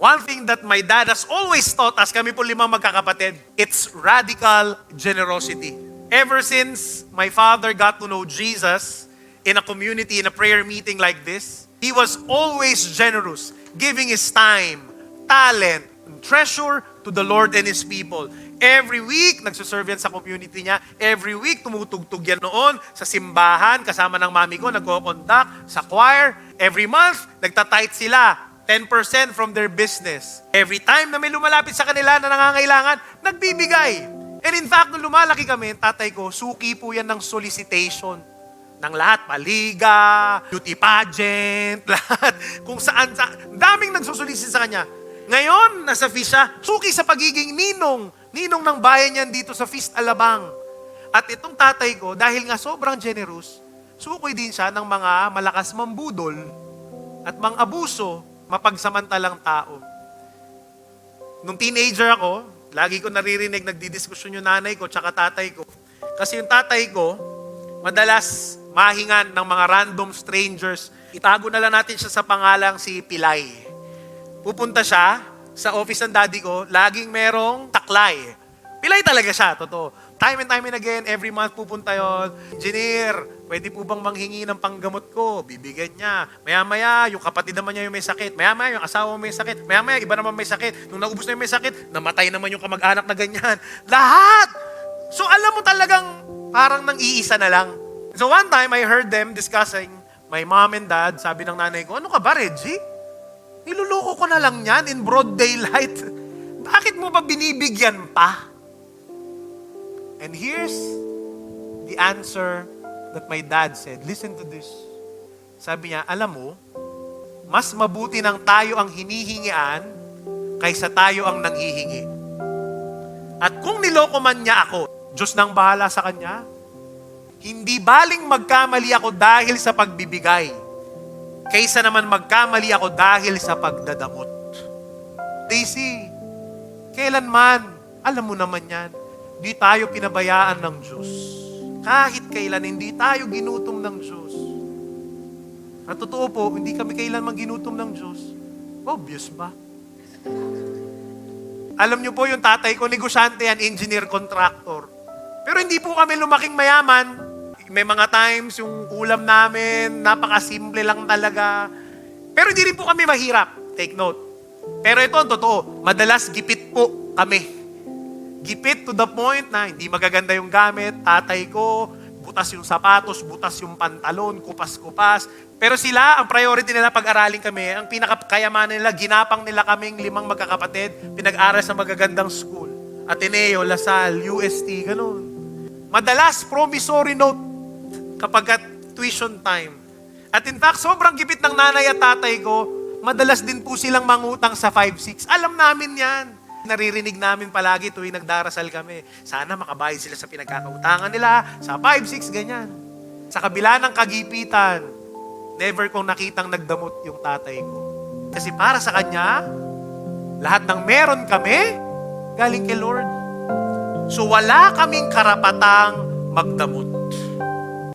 One thing that my dad has always taught us, kami po limang magkakapatid, it's radical generosity. Ever since my father got to know Jesus in a community, in a prayer meeting like this, he was always generous, giving his time, talent, and treasure to the Lord and His people. Every week, nagsuserve yan sa community niya. Every week, tumutugtog yan noon sa simbahan, kasama ng mami ko, nagko-conduct sa choir. Every month, nagtatight sila. 10% from their business. Every time na may lumalapit sa kanila na nangangailangan, nagbibigay. And in fact, nung lumalaki kami, tatay ko, suki po yan ng solicitation ng lahat, paliga, beauty pageant, lahat. Kung saan, sa, daming nagsusulisit sa kanya. Ngayon, nasa feast siya, suki sa pagiging ninong. Ninong ng bayan niyan dito sa Feast Alabang. At itong tatay ko, dahil nga sobrang generous, sukoy din siya ng mga malakas mambudol at mga abuso, mapagsamantalang tao. Nung teenager ako, lagi ko naririnig, nagdidiskusyon yung nanay ko tsaka tatay ko. Kasi yung tatay ko, madalas mahingan ng mga random strangers. Itago na lang natin siya sa pangalang si Pilay. Pupunta siya sa office ng daddy ko, laging merong taklay. Pilay talaga siya, totoo. Time and time and again, every month pupunta yon. Engineer, pwede po bang manghingi ng panggamot ko? Bibigyan niya. Maya-maya, yung kapatid naman niya yung may sakit. Maya-maya, yung asawa may sakit. Maya-maya, iba naman may sakit. Nung naubos na yung may sakit, namatay naman yung kamag-anak na ganyan. Lahat! So alam mo talagang parang nang iisa na lang. So one time, I heard them discussing, my mom and dad, sabi ng nanay ko, ano ka ba, Reggie? Niluloko ko na lang yan in broad daylight. Bakit mo ba binibigyan pa? And here's the answer that my dad said. Listen to this. Sabi niya, alam mo, mas mabuti nang tayo ang hinihingian kaysa tayo ang nanghihingi. At kung niloko man niya ako, Diyos nang bahala sa kanya, hindi baling magkamali ako dahil sa pagbibigay, kaysa naman magkamali ako dahil sa pagdadamot. Daisy, kailanman, alam mo naman yan, di tayo pinabayaan ng Diyos. Kahit kailan, hindi tayo ginutom ng Diyos. At totoo po, hindi kami kailanman ginutom ng Diyos. Obvious ba? Alam niyo po yung tatay ko, negosyante yan, engineer, contractor. Pero hindi po kami lumaking mayaman. May mga times yung ulam namin, napakasimple lang talaga. Pero hindi rin po kami mahirap. Take note. Pero ito totoo, madalas gipit po kami. Gipit to the point na hindi magaganda yung gamit, tatay ko, butas yung sapatos, butas yung pantalon, kupas-kupas. Pero sila, ang priority nila pag-aralin kami, ang pinakakayamanan nila, ginapang nila kaming limang magkakapatid, pinag-aral sa magagandang school. Ateneo, Lasal, UST, ganun. Madalas, promissory note kapag tuition time. At in fact, sobrang gipit ng nanay at tatay ko, madalas din po silang mangutang sa 5-6. Alam namin yan. Naririnig namin palagi tuwing nagdarasal kami. Sana makabayad sila sa pinagkakautangan nila, sa 5-6, ganyan. Sa kabila ng kagipitan, never kong nakitang nagdamot yung tatay ko. Kasi para sa kanya, lahat ng meron kami, galing kay Lord. So wala kaming karapatang magdamot.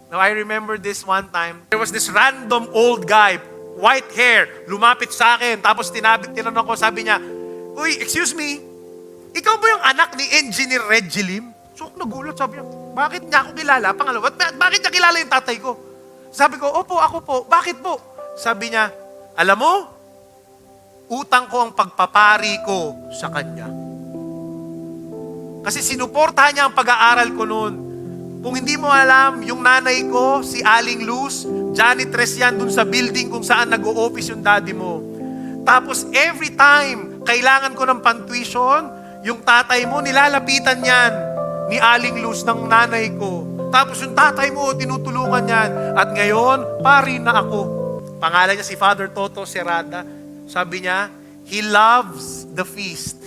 Now I remember this one time, there was this random old guy, white hair, lumapit sa akin, tapos tinabit, tinanong ko, sabi niya, Uy, excuse me, ikaw ba yung anak ni Engineer Reggie Lim? So nagulat, sabi niya, bakit niya ako kilala? Pangalawa, "Ba- bakit niya kilala yung tatay ko? Sabi ko, opo, ako po. Bakit po? Sabi niya, alam mo, utang ko ang pagpapari ko sa kanya. Kasi sinuportahan niya ang pag-aaral ko noon. Kung hindi mo alam, yung nanay ko, si Aling Luz, janitress yan dun sa building kung saan nag-o-office yung daddy mo. Tapos every time, kailangan ko ng pantuition, yung tatay mo, nilalapitan yan ni Aling Luz ng nanay ko. Tapos yung tatay mo, tinutulungan yan. At ngayon, pari na ako. Pangalan niya si Father Toto Serrada. Sabi niya, He loves the feast.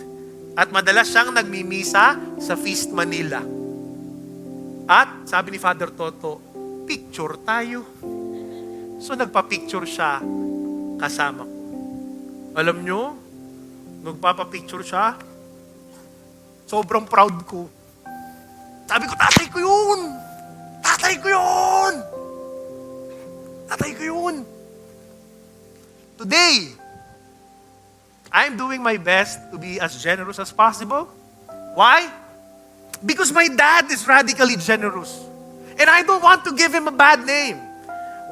At madalas siyang nagmimisa sa Feast Manila. At sabi ni Father Toto, picture tayo. So nagpa-picture siya kasama ko. Alam nyo, nagpapa-picture siya, sobrang proud ko. Sabi ko, tatay ko yun! Tatay ko yun! Tatay ko yun! Today, I'm doing my best to be as generous as possible. Why? Because my dad is radically generous. And I don't want to give him a bad name.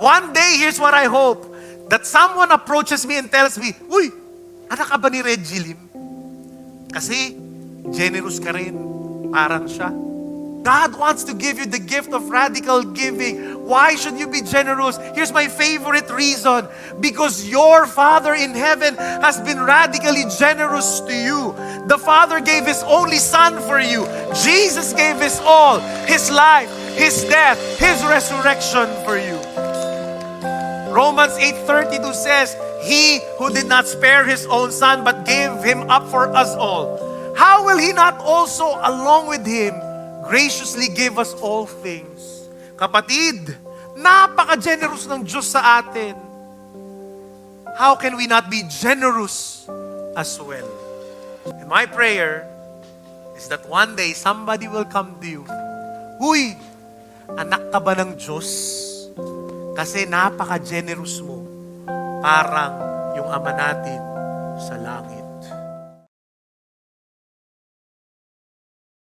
One day, here's what I hope. That someone approaches me and tells me, Uy, anak ka ba ni Reggie Lim? Kasi, generous ka rin. Parang siya. God wants to give you the gift of radical giving. Why should you be generous? Here's my favorite reason. Because your Father in heaven has been radically generous to you. The Father gave His only Son for you. Jesus gave His all, His life, His death, His resurrection for you. Romans 8:32 says, "He who did not spare his own son but gave him up for us all, how will he not also along with him graciously give us all things?" Kapatid, napaka-generous ng Diyos sa atin. How can we not be generous as well? And my prayer is that one day somebody will come to you. Huy, anak ka ba ng Diyos? Kasi napaka-generous mo. Parang yung ama natin sa langit.